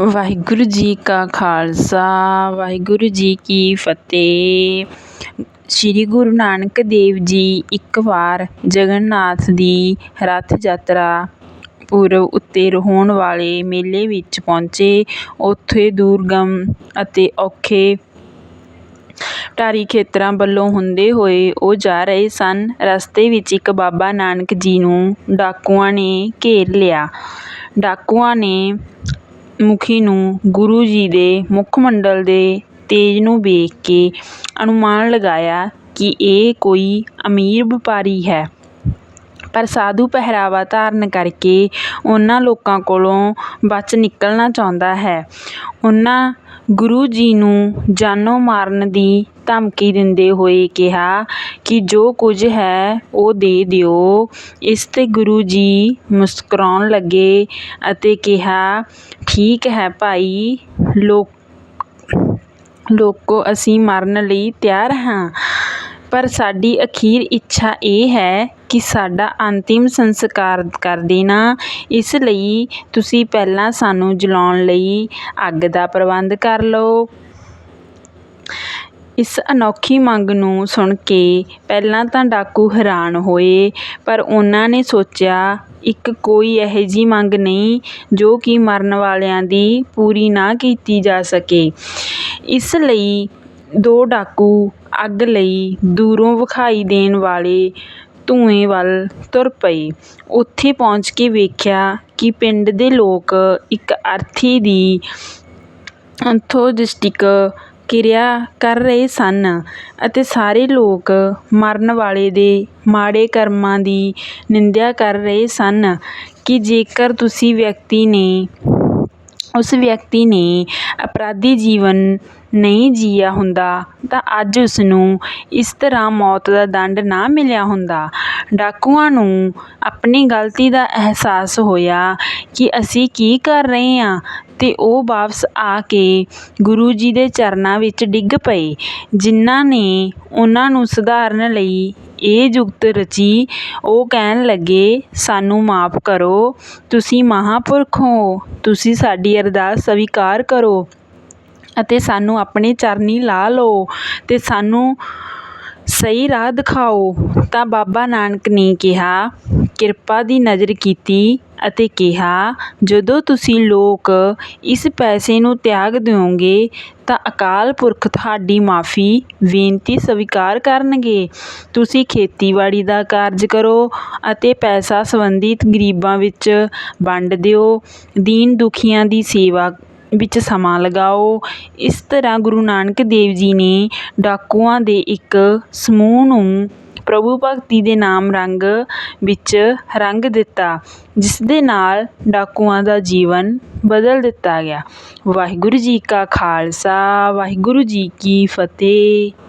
ਵਾਹਿਗੁਰੂ ਜੀ ਕਾ ਖਾਲਸਾ, ਵਾਹਿਗੁਰੂ ਜੀ ਕੀ ਫਤਿਹ। ਸ੍ਰੀ ਗੁਰੂ ਨਾਨਕ ਦੇਵ ਜੀ ਇੱਕ ਵਾਰ ਜਗਨਨਾਥ ਦੀ ਰਥ ਯਾਤਰਾ ਪੁਰਬ ਉੱਤੇ ਹੋਣ ਵਾਲੇ ਮੇਲੇ ਵਿੱਚ ਪਹੁੰਚੇ। ਉੱਥੇ ਦੁਰਗਮ ਅਤੇ ਔਖੇ ਢਾਰੀ ਖੇਤਰਾਂ ਵੱਲੋਂ ਹੁੰਦੇ ਹੋਏ ਉਹ ਜਾ ਰਹੇ ਸਨ। ਰਸਤੇ ਵਿੱਚ ਇੱਕ ਬਾਬਾ ਨਾਨਕ ਜੀ ਨੂੰ ਡਾਕੂਆਂ ਨੇ ਘੇਰ ਲਿਆ। ਡਾਕੂਆਂ ਨੇ ਮੁਖੀ ਨੂੰ ਗੁਰੂ ਜੀ ਦੇ ਮੁਖ ਮੰਡਲ ਦੇ ਤੇਜ ਨੂੰ ਵੇਖ ਕੇ ਅਨੁਮਾਨ ਲਗਾਇਆ ਕਿ ਇਹ ਕੋਈ ਅਮੀਰ ਵਪਾਰੀ ਹੈ। ਪਰ ਸਾਧੂ ਪਹਿਰਾਵਾ ਧਾਰਨ ਕਰਕੇ ਉਹਨਾਂ ਲੋਕਾਂ ਕੋਲੋਂ ਬਚ ਨਿਕਲਣਾ ਚਾਹੁੰਦਾ ਹੈ। ਉਹਨਾਂ ਗੁਰੂ ਜੀ ਨੂੰ ਜਾਨੋਂ ਮਾਰਨ ਦੀ ਧਮਕੀ ਦਿੰਦੇ ਹੋਏ ਕਿਹਾ ਕਿ ਜੋ ਕੁਝ ਹੈ, ਉਹ ਦੇ ਦਿਓ। ਇਸ 'ਤੇ ਗੁਰੂ ਜੀ ਮੁਸਕਰਾਉਣ ਲੱਗੇ ਅਤੇ ਕਿਹਾ, ਠੀਕ ਹੈ ਭਾਈ, ਲੋਕ, ਲੋਕੋ, ਅਸੀਂ ਮਰਨ ਲਈ ਤਿਆਰ ਹਾਂ। ਪਰ ਸਾਡੀ ਅਖੀਰ ਇੱਛਾ ਇਹ ਹੈ ਕਿ ਸਾਡਾ ਅੰਤਿਮ ਸੰਸਕਾਰ ਕਰ ਦੇਣਾ। ਇਸ ਲਈ ਤੁਸੀਂ ਪਹਿਲਾਂ ਸਾਨੂੰ ਜਲਾਉਣ ਲਈ ਅੱਗ ਦਾ ਪ੍ਰਬੰਧ ਕਰ ਲਓ। ਇਸ ਅਨੋਖੀ ਮੰਗ ਨੂੰ ਸੁਣ ਕੇ ਪਹਿਲਾਂ ਤਾਂ ਡਾਕੂ ਹੈਰਾਨ ਹੋਏ, ਪਰ ਉਹਨਾਂ ਨੇ ਸੋਚਿਆ, ਇੱਕ ਕੋਈ ਇਹੋ-ਜਿਹੀ ਮੰਗ ਨਹੀਂ, ਜੋ ਕਿ ਮਰਨ ਵਾਲਿਆਂ ਦੀ ਪੂਰੀ ਨਾ ਕੀਤੀ ਜਾ ਸਕੇ। ਇਸ ਲਈ ਦੋ ਡਾਕੂ ਅੱਗ ਲਈ ਦੂਰੋਂ ਵਿਖਾਈ ਦੇਣ ਵਾਲੇ ਧੂੰਏਂ ਵੱਲ ਤੁਰ ਪਏ ਉੱਥੇ ਪਹੁੰਚ ਕੇ ਵੇਖਿਆ ਕਿ ਪਿੰਡ ਦੇ ਲੋਕ ਇੱਕ ਅਰਥੀ ਦੀ ਅੰਥੋਜਿਸਟਿਕ ਕਿਰਿਆ ਕਰ ਰਹੇ ਸਨ ਅਤੇ ਸਾਰੇ ਲੋਕ ਮਰਨ ਵਾਲੇ ਦੇ ਮਾੜੇ ਕਰਮਾਂ ਦੀ ਨਿੰਦਿਆ ਕਰ ਰਹੇ ਸਨ ਕਿ ਜੇਕਰ ਤੁਸੀਂ ਵਿਅਕਤੀ ਨੇ, ਉਸ ਵਿਅਕਤੀ ਨੇ ਅਪਰਾਧੀ ਜੀਵਨ ਨਹੀਂ ਜੀਆ ਹੁੰਦਾ, ਤਾਂ ਅੱਜ ਉਸਨੂੰ ਇਸ ਤਰ੍ਹਾਂ ਮੌਤ ਦਾ ਦੰਡ ਨਾ ਮਿਲਿਆ ਹੁੰਦਾ। ਡਾਕੂਆਂ ਨੂੰ ਆਪਣੀ ਗਲਤੀ ਦਾ ਅਹਿਸਾਸ ਹੋਇਆ ਕਿ ਅਸੀਂ ਕੀ ਕਰ ਰਹੇ ਹਾਂ ਤੇ ਉਹ ਵਾਪਸ ਆ ਕੇ ਗੁਰੂ ਜੀ ਦੇ ਚਰਨਾਂ ਵਿੱਚ ਡਿੱਗ ਪਏ, ਜਿਨ੍ਹਾਂ ਨੇ ਉਹਨਾਂ ਨੂੰ ਸੁਧਾਰਨ ਲਈ ਇਹ ਜੁਗਤ ਰਚੀ। ਉਹ ਕਹਿਣ ਲੱਗੇ, ਸਾਨੂੰ ਮਾਫ਼ ਕਰੋ, ਤੁਸੀਂ ਮਹਾਂਪੁਰਖ ਹੋ, ਤੁਸੀਂ ਸਾਡੀ ਅਰਦਾਸ ਸਵੀਕਾਰ ਕਰੋ ਅਤੇ ਸਾਨੂੰ ਆਪਣੇ ਚਰਨੀ ਲਾ ਲਓ ਅਤੇ ਸਾਨੂੰ ਸਹੀ ਰਾਹ ਦਿਖਾਓ। ਤਾਂ ਬਾਬਾ ਨਾਨਕ ਨੇ ਕਿਹਾ, ਕਿਰਪਾ ਦੀ ਨਜ਼ਰ ਕੀਤੀ ਅਤੇ ਕਿਹਾ, ਜਦੋਂ ਤੁਸੀਂ ਲੋਕ ਇਸ ਪੈਸੇ ਨੂੰ ਤਿਆਗ ਦਿਓਗੇ, ਤਾਂ ਅਕਾਲ ਪੁਰਖ ਤੁਹਾਡੀ ਮਾਫ਼ੀ, ਬੇਨਤੀ ਸਵੀਕਾਰ ਕਰਨਗੇ। ਤੁਸੀਂ ਖੇਤੀਬਾੜੀ ਦਾ ਕਾਰਜ ਕਰੋ ਅਤੇ ਪੈਸਾ ਸੰਬੰਧਿਤ ਗਰੀਬਾਂ ਵਿੱਚ ਵੰਡ ਦਿਓ। ਦੀਨ ਦੁਖੀਆਂ ਦੀ ਸੇਵਾ ਵਿੱਚ ਸਮਾਂ ਲਗਾਓ। ਇਸ ਤਰ੍ਹਾਂ ਗੁਰੂ ਨਾਨਕ ਦੇਵ ਜੀ ਨੇ ਡਾਕੂਆਂ ਦੇ ਇੱਕ ਸਮੂਹ ਨੂੰ ਪ੍ਰਭੂ ਭਗਤੀ ਦੇ ਨਾਮ ਰੰਗ ਵਿੱਚ ਰੰਗ ਦਿੱਤਾ, ਜਿਸ ਦੇ ਨਾਲ ਡਾਕੂਆਂ ਦਾ ਜੀਵਨ ਬਦਲ ਦਿੱਤਾ ਗਿਆ। ਵਾਹਿਗੁਰੂ ਜੀ ਕਾ ਖਾਲਸਾ, ਵਾਹਿਗੁਰੂ ਜੀ ਕੀ ਫਤਿਹ।